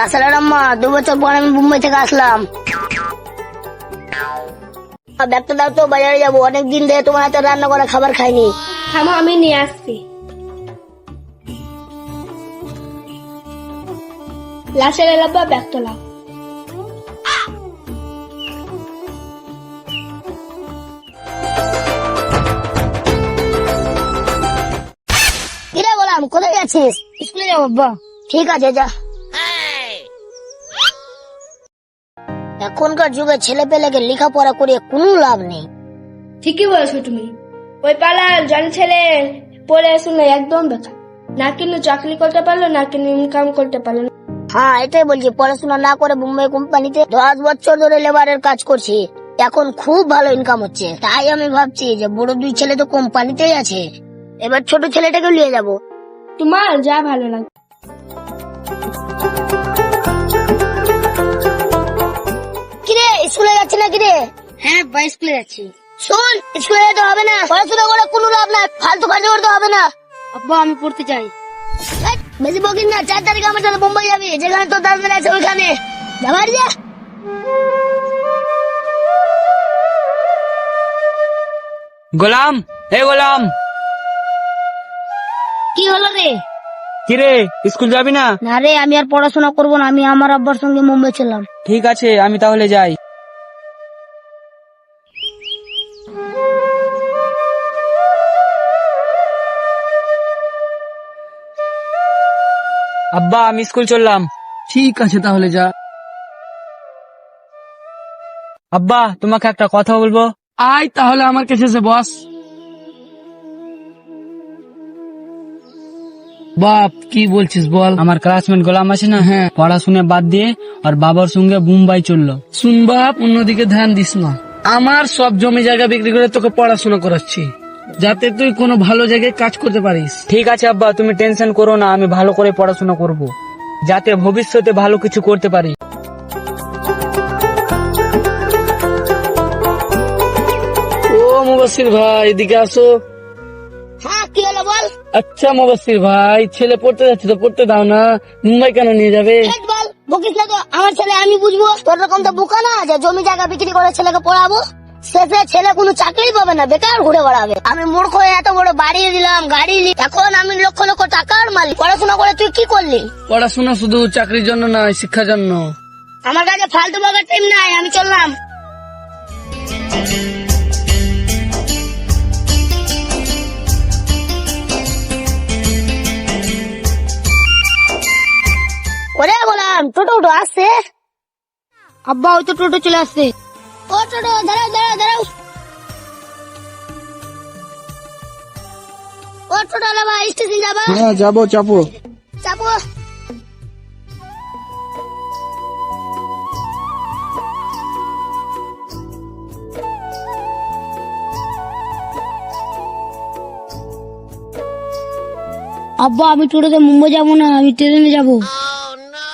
রাসেলের আম্মা দু বছর পর আমি মুম্বাই থেকে আসলাম। ব্যাগটা দাও তো বাজারে যাব ধরে তোমার হাতে রান্না করা খাবার খাইনি। থামো আমি নিয়ে আসছি। লাশের এলাবা ব্যাগ তোলা কিরে বললাম কোথায় যাচ্ছিস? স্কুলে যাব ঠিক আছে যা। এখনকার যুগে ছেলে পেলেকে লেখাপড়া করে কোনো লাভ নেই। ঠিকই বলেছ তুমি। ওই পালাল জন ছেলে পড়ে শুনে একদম বেকার না কিন্তু চাকরি করতে পারল না কিন্তু ইনকাম করতে পারল না। হ্যাঁ এটাই বলছি পড়াশোনা না করে মুম্বাই কোম্পানিতে দশ বছর ধরে লেবারের কাজ করছি। এখন খুব ভালো ইনকাম হচ্ছে। তাই আমি ভাবছি যে বড় দুই ছেলে তো কোম্পানিতেই আছে। এবার ছোট ছেলেটাকে নিয়ে যাব। তোমার যা ভালো লাগে। স্কুলে যাচ্ছে না কিরে হ্যাঁ বা স্কুলে যাচ্ছি। শোন স্কুলে যেতে হবে না। পড়াশোনা করে কোনো লাভ নাই। ফালতু কাজ করতে হবে না। আব্বা আমি পড়তে চাই। এই, বেশি বকিস না। চার তারিখে আমার সাথে মুম্বাই যাবি। যেখানে তোর দাদা আছে ওইখানে। যাবার যা। গোলাম হে গোলাম। কি হলো রে? কিরে স্কুল যাবি না? না রে আমি আর পড়াশোনা করব না। আমি আমার আব্বার সঙ্গে মুম্বাই চললাম। ঠিক আছে আমি তাহলে যাই। আব্বা আমি স্কুল চললাম। ঠিক আছে তাহলে যা। আব্বা তোমাকে একটা কথা বলব? আয় তাহলে আমার কাছে এসে বস। বাপ কি বলছিস বল? আমার ক্লাসমেট গোলাম আছে না? হ্যাঁ। পড়াশোনা বাদ দিয়ে আর বাবার সঙ্গে মুম্বাই চলল। শুন বাপ অন্যদিকে ধ্যান দিস না। আমার সব জমি জায়গা বিক্রি করে তোকে পড়াশোনা করাচ্ছি। যাতে তুই কোনো ভালো জায়গায় কাজ করতে পারিস। ঠিক আছে আব্বা তুমি টেনশন করো না আমি ভালো করে পড়াশোনা করব। যাতে ভবিষ্যতে ভালো কিছু করতে পারি। ও মুবাসির ভাই এদিকে আসো। হ্যাঁ কি হলো বল? আচ্ছা মুবাসির ভাই ছেলে পড়তে যাচ্ছে তো পড়তে দাও না। মুম্বাই কেন নিয়ে যাবে? বল বকিস না তো আমার ছেলে আমি বুঝব তোর রকম তো বোকা না যে জমি জায়গা বিক্রি করে ছেলেকে পড়াবো? শেষে ছেলে কোনো চাকরি পাবে না বেকার ঘুরে বেড়াবে। আমি মূর্খ হয়ে এত বড় বাড়ি দিলাম গাড়ি নি এখন আমি লক্ষ লক্ষ টাকার মালিক। পড়াশোনা করে তুই কি করলি? পড়াশোনা শুধু চাকরির জন্য নয় শিক্ষার জন্য। আমার কাছে ফালতু বাবার টাইম নাই আমি চললাম। ওরে বললাম টোটো উঠো আসছে? আব্বা ওই তো টোটো চলে আসছে। ও টোটো দাঁড়াও দাঁড়াও দাঁড়াও। ও স্টেশন যাবা। হ্যাঁ যাব চাপো চাপো আব্বা আমি টোটোতে মুম্বাই যাব না আমি ট্রেনে যাব।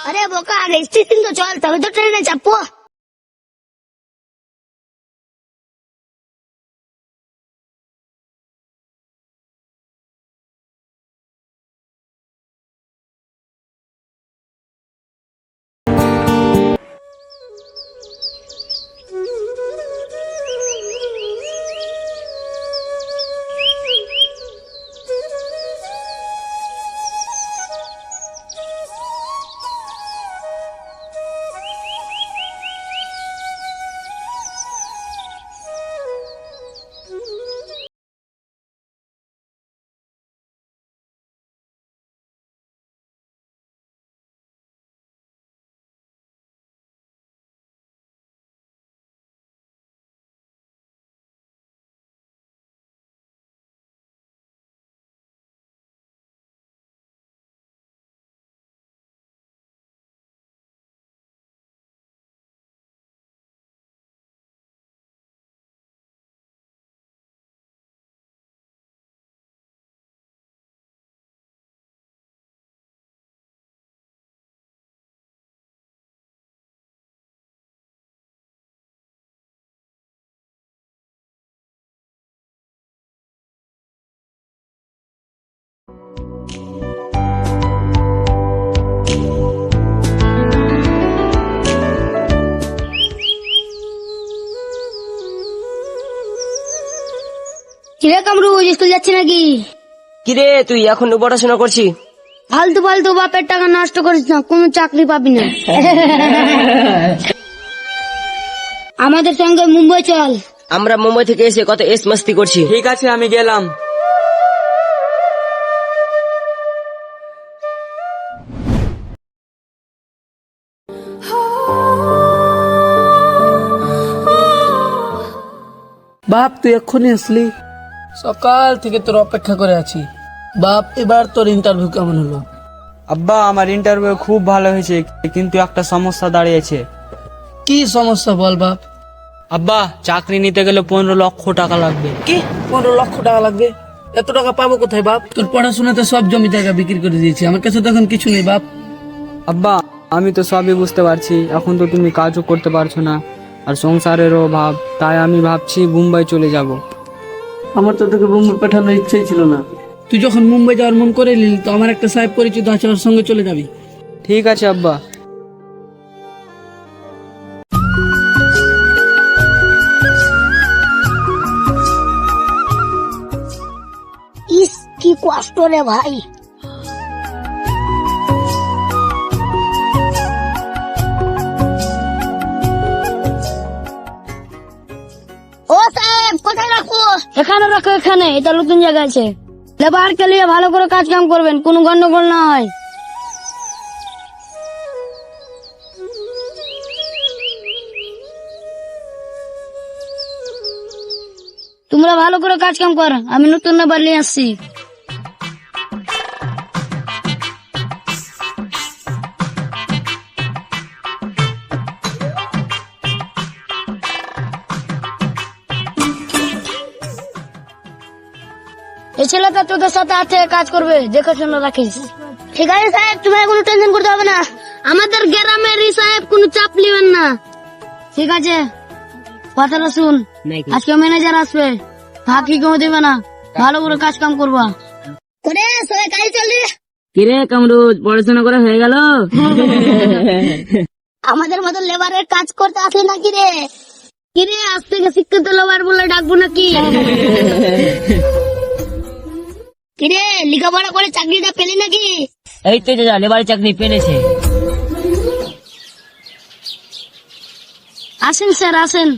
আরে বোকা স্টেশন তো চল তবে তো ট্রেনে চাপবো কিরে কামরু স্কুল যাচ্ছি নাকি? কিরে তুই এখন পড়াশোনা করছি। ফালতু ফালতু বাপের টাকা নষ্ট করিস না কোনো চাকরি পাবি না। আমাদের সঙ্গে মুম্বাই চল। আমরা মুম্বাই থেকে এসে কত এস মাস্তি করছি। ঠিক আছে আমি গেলাম। বাপ তুই এক্ষুনি আসলি? সকাল থেকে তোর অপেক্ষা করে আছি। বাপ এবার তোর ইন্টারভিউ কেমন হলো? আব্বা আমার ইন্টারভিউ খুব ভালো হয়েছে কিন্তু একটা সমস্যা দাঁড়িয়েছে। কি সমস্যা বল বাপ? আব্বা চাকরি নিতে গেলে পনেরো লক্ষ টাকা লাগবে। কি? পনেরো লক্ষ টাকা লাগবে? এত টাকা পাবো কোথায় বাপ? তোর পড়াশোনাতে সব জমি জায়গা বিক্রি করে দিয়েছি আমার কাছে তখন কিছু নেই বাপ। আব্বা আমি তো সবই বুঝতে পারছি এখন তো তুমি কাজও করতে পারছ না আর সংসারেরও অভাব তাই আমি ভাবছি মুম্বাই চলে যাব। আমার তো তোকে মুম্বাই পাঠানোর ইচ্ছেই ছিল না। তুই যখন মুম্বাই যাওয়ার মন করে নিলি তো আমার একটা সাহেব পরিচিত আছে ওর সঙ্গে চলে যাবি। ঠিক আছে আব্বা। ইস কি কষ্ট রে ভাই। এখানে রাখো, এখানে। এটা নতুন জায়গা আছে। লেবার কে লিয়ে ভালো করে কাজ কাম করবেন, কোনো গন্ডগোল না হয়। তোমরা ভালো করে কাজ কাম কর, আমি নতুন নাম্বার নিয়ে আসছি। এই ছেলেটা তোদের সাথে আছে কাজ করবে। দেখে শুনে রাখিস। ঠিক আছে সাহেব তোমার কোনো টেনশন করতে হবে না। আমাদের গ্রামের সাহেব কোনো চাপ নেবেন না। ঠিক আছে? কথাটা শুন। আজকে ম্যানেজার আসবে। ফাঁকি কেউ দেবে না? ভালো করে কাজ কাম করবা। করে সবাই কাজ চল রে। কিরে কামরুদ পড়াশোনা করে হয়ে গেল? আমাদের মতো লেবারের কাজ করতে আসে নাকি রে? কিরে আজ থেকে শিক্ষিত লেবার বলে ডাকবো নাকি? কিরে লেখাপড়া করে চাকরিটা পেলি নাকি? এই তো যা লেবার চাকরি পেলেছে। আসেন স্যার আসেন।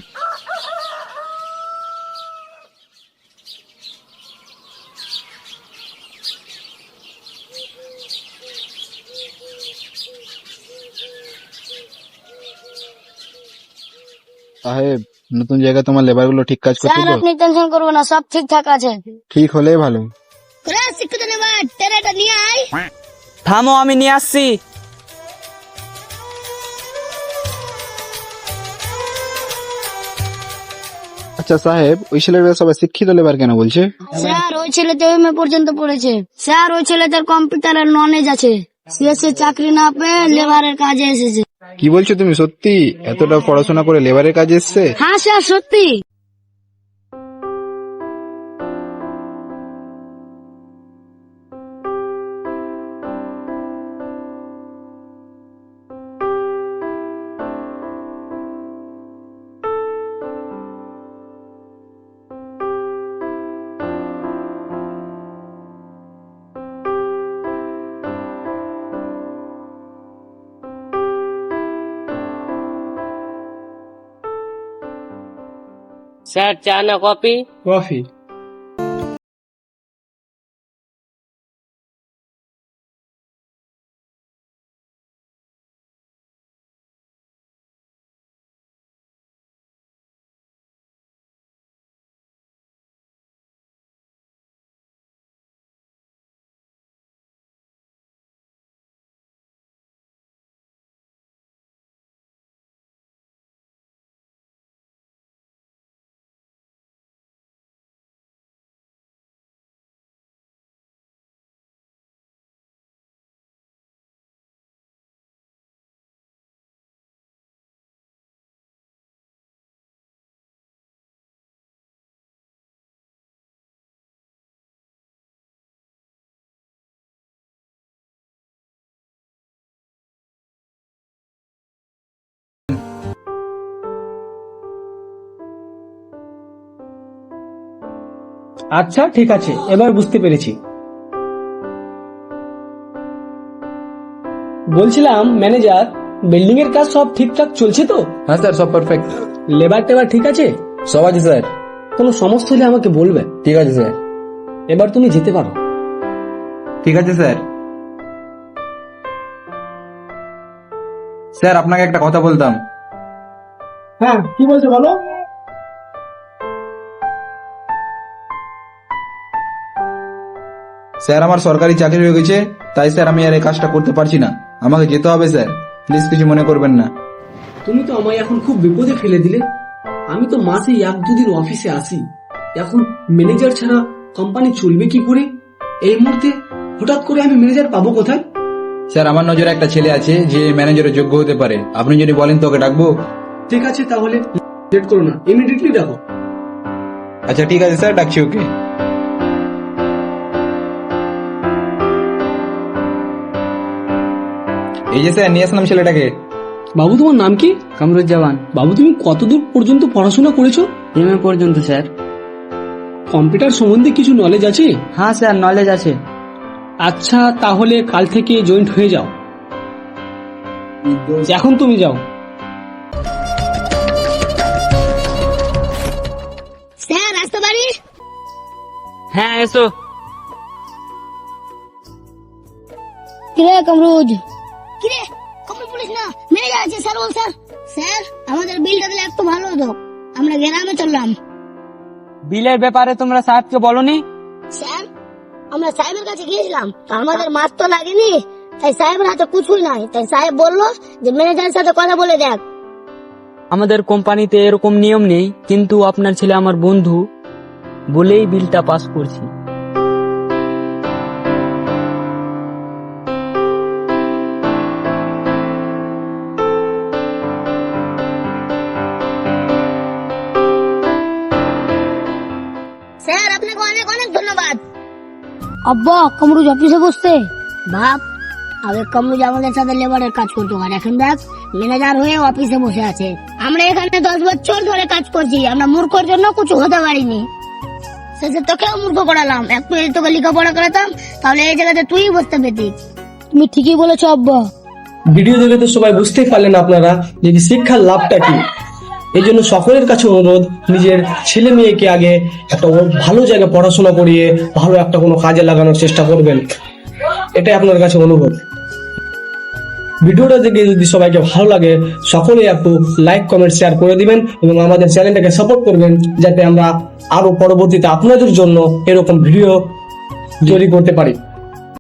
সাহেব নতুন জায়গায় তোমার লেবারগুলো ঠিক কাজ করছে স্যার আপনি টেনশন করবেন না সব ঠিকঠাক আছে। ঠিক হলেই ভালো। করে শিক্ষিত লেবার টেরাটা নিয়ে আয়। থামো আমি নিয়ে আসছি। আচ্ছা সাহেব ওই ছেলেরা সবাই শিক্ষিত লেবার কেন বলছে? স্যার ওই ছেলেতে এমএ পর্যন্ত পড়েছে। স্যার ওই ছেলেটার কম্পিউটারের নলেজ আছে। সিএসসি চাকরি না পেয়ে লেবারের কাজে এসেছে। কি বলছো তুমি সত্যি? এতটা পড়াশোনা করে লেবারের কাজে এসছে? হ্যাঁ স্যার সত্যি। স্যার চা না কপি কফি আচ্ছা ঠিক আছে এবার বুঝতে পেরেছি। বলছিলাম ম্যানেজার বিল্ডিং এর কাজ সব ঠিকঠাক চলছে তো? হ্যাঁ স্যার সব পারফেক্ট লেবার টেবার ঠিক আছে? সব আছে স্যার। কোনো সমস্যা হলে আমাকে বলবে ঠিক আছে স্যার। এবার তুমি যেতে পারো। ঠিক আছে স্যার। স্যার আপনাকে একটা কথা বলতাম। হ্যাঁ কি বলছো বলো? স্যার আমার সরকারি চাকরি হয়ে গেছে তাই স্যার আমি আর এই কাজটা করতে পারছি না। আমাকে যেতে হবে স্যার। প্লিজ কিছু মনে করবেন না। তুমি তো আমায় এখন খুব বিপদে ফেলে দিলে। আমি তো মাসে এক দুদিন অফিসে আসি। এখন ম্যানেজার ছাড়া কোম্পানি চলবে কি করে? এই মুহূর্তে হঠাৎ করে আমি ম্যানেজার পাবো কোথায়? স্যার আমার নজরে একটা ছেলে আছে যে ম্যানেজারের যোগ্য হতে পারে। আপনি যদি বলেন তো ওকে ডাকবো। ঠিক আছে তাহলে লেট করো না। ইমিডিয়েটলি দেখো আচ্ছা ঠিক আছে স্যার ডাকছি ওকে। এই যে স্যার নিয়ে আসলাম ছেলেটাকে। বাবু তোমার নাম কি? কামরুজ্জামান। বাবু তুমি কতদূর পর্যন্ত পড়াশোনা করেছ? এম পর্যন্ত স্যার। কম্পিউটার সম্বন্ধে কিছু নলেজ আছে? হ্যাঁ স্যার নলেজ আছে। আচ্ছা তাহলে কাল থেকে জয়েন্ট হয়ে যাও। এখন তুমি যাও। স্যার আসতে পারি? হ্যাঁ এসো। কিরে কামরুজ? কিরে কমল পুলিশ না? মেরে যাচ্ছে স্যার বল স্যার। স্যার আমাদের বিলটা দিলে একটু ভালো হতো। আমরা গ্রামে চললাম। বিলের ব্যাপারে তোমরা সাহেবকে বলনি? স্যার আমরা সাহেবের কাছে গিয়েছিলাম। আমাদের মাছ তো লাগেনি তাই সাহেবের হাতে কিছুই নাই। তাই সাহেব বলল যে ম্যানেজারের সাথে কথা বলে দেখ। আমাদের কোম্পানিতে এরকম নিয়ম নেই কিন্তু আপনার ছেলে আমার বন্ধু বলেই বিলটা পাস করছি। স্যার আপনাকে অনেক অনেক ধন্যবাদ। আব্বা কামরুজ অফিসে বসতে বাপ আগে কামরুজ আমাদের সাথে লেবারের কাজ করতো আর এখন দেখ ম্যানেজার হয়ে অফিসে বসে আছে। আমরা এখানে দশ বছর ধরে কাজ করছি আমরা মূর্খর জন্য কিছু হতে পারিনি। শেষে তোকেও মূর্খ করালাম। একটু যদি তোকে লেখাপড়া করাতাম তাহলে এই জায়গাতে তুই বসতে পেতি। তুমি ঠিকই বলেছ আব্বা। ভিডিও দেখে তো সবাই বুঝতেই পারলেন আপনারা যে শিক্ষার লাভটা কি। এই জন্য সকলের কাছে অনুরোধ, নিজের ছেলে মেয়েকে আগে একটা ভালো জায়গায় পড়াশোনা করিয়ে, ভালো একটা কোনো কাজে লাগানোর চেষ্টা করবেন। এটাই আপনার কাছে অনুরোধ। ভিডিওটা দেখে যদি সবাইকে ভালো লাগে, সকলে একটু লাইক কমেন্ট শেয়ার করে দিবেন এবং আমাদের চ্যানেলটাকে সাপোর্ট করবেন, যাতে আমরা আরও পরবর্তীতে আপনাদের জন্য এরকম ভিডিও তৈরি করতে পারি।